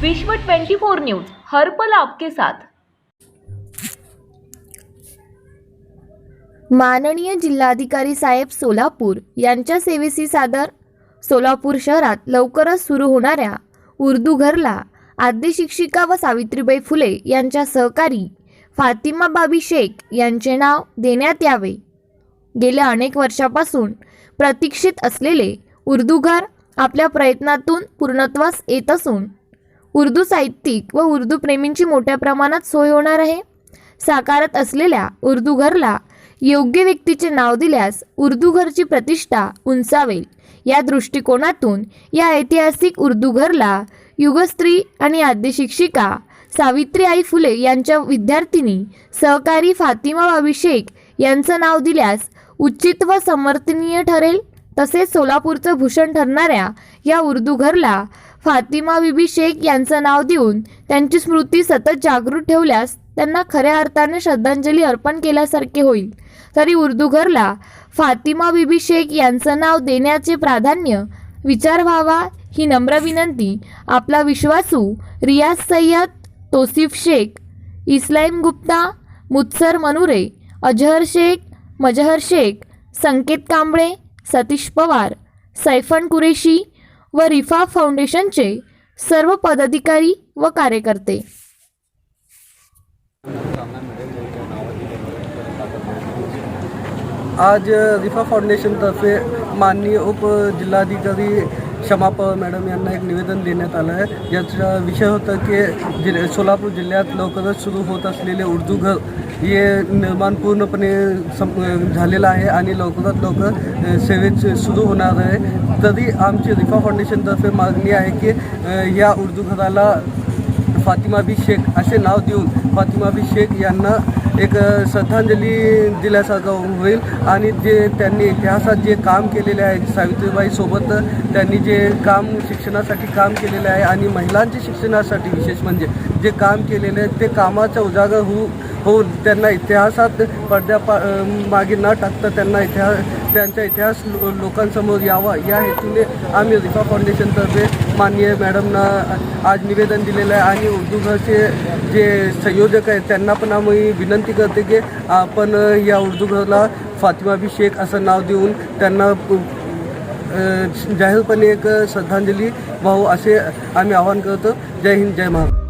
विश्व 24 न्यूज हर पल आपके साथ. माननीय जिल्हाधिकारी साहेब सोलापूर यांच्या सेवेशी सादर. सोलापूर शहरात लवकरच सुरू होणाऱ्या उर्दू घरला आद्य शिक्षिका व सावित्रीबाई फुले यांच्या सहकारी फातिमा बाबी शेख यांचे नाव देण्यात यावे. गेल्या अनेक वर्षापासून प्रतीक्षित असलेले उर्दू घर आपल्या प्रयत्नातून पूर्णत्वास येत असून उर्दू साहित्यिक व उर्दू प्रेमींची मोठ्या प्रमाणात सोय होणार आहे. साकारत असलेल्या उर्दू घरला योग्य व्यक्तीचे नाव दिल्यास उर्दू घरची प्रतिष्ठा उंचावेल. या दृष्टिकोनातून या ऐतिहासिक उर्दू घरला युगस्त्री आणि आद्य शिक्षिका सावित्री आई फुले यांच्या विद्यार्थिनी सहकारी फातिमा बाबी शेख यांचं नाव दिल्यास उचित व समर्थनीय ठरेल. तसेच सोलापूरचं भूषण ठरणाऱ्या या उर्दू घरला फातिमा बिबी शेख यांचं नाव देऊन त्यांची स्मृती सतत जागृत ठेवल्यास त्यांना खऱ्या अर्थाने श्रद्धांजली अर्पण केल्यासारखे होईल. तरी उर्दू घरला फातिमा बिबी शेख यांचं नाव देण्याचे प्राधान्य विचार व्हावा ही नम्र विनंती आपला विश्वासू रियाज सय्यद तोसिफ शेख इस्लाइम गुप्ता मुत्सर मनुरे अजहर शेख मजहर शेख संकेत कांबळे सतीश पवार सैफन कुरेशी व रिफा फाउंडेशनचे सर्व पदाधिकारी व कार्यकर्ते. आज रिफा फाउंडेशनतर्फे माननीय उप जिल्हाधिकारी क्षमा पवार मॅडम यांना एक निवेदन देण्यात आलं आहे. याचा विषय होता की जि सोलापूर जिल्ह्यात लवकरच सुरू होत असलेले उर्दू घर हे निर्माण पूर्णपणे सम झालेलं आहे आणि लवकरात लवकर सेवेत सुरू होणार आहे. तरी आमची रिफा फाउंडेशनतर्फे मागणी आहे की या उर्दू घराला फातिमा बी शेख असे नाव देऊन फातिमा बी शेख यांना एक श्रद्धांजली दिल्यासारखं होईल. आणि जे त्यांनी इतिहासात जे काम केलेले आहे सावित्रीबाईसोबत त्यांनी जे काम शिक्षणासाठी काम केलेले आहे आणि महिलांच्या शिक्षणासाठी विशेष म्हणजे जे काम केलेले आहे ते कामाचा उजागर होऊ होऊन त्यांना इतिहासात पडद्या पा मागे न टाकता त्यांना इतिहास त्यांचा इतिहास लो- लोकांसमोर यावा. या हेतूने आम्ही रिफा फाउंडेशनतर्फे माननीय मॅडमना आज निवेदन दिलेलं आहे. आणि उर्दू घरचे जे संयोजक आहेत त्यांना पण आम्ही विनंती करते की आपण या उर्दू घरला फातिमा बी शेख असं नाव देऊन त्यांना जाहीरपणे एक श्रद्धांजली वाहू असे आम्ही आवाहन करतो. जय हिंद जय महाराष्ट्र.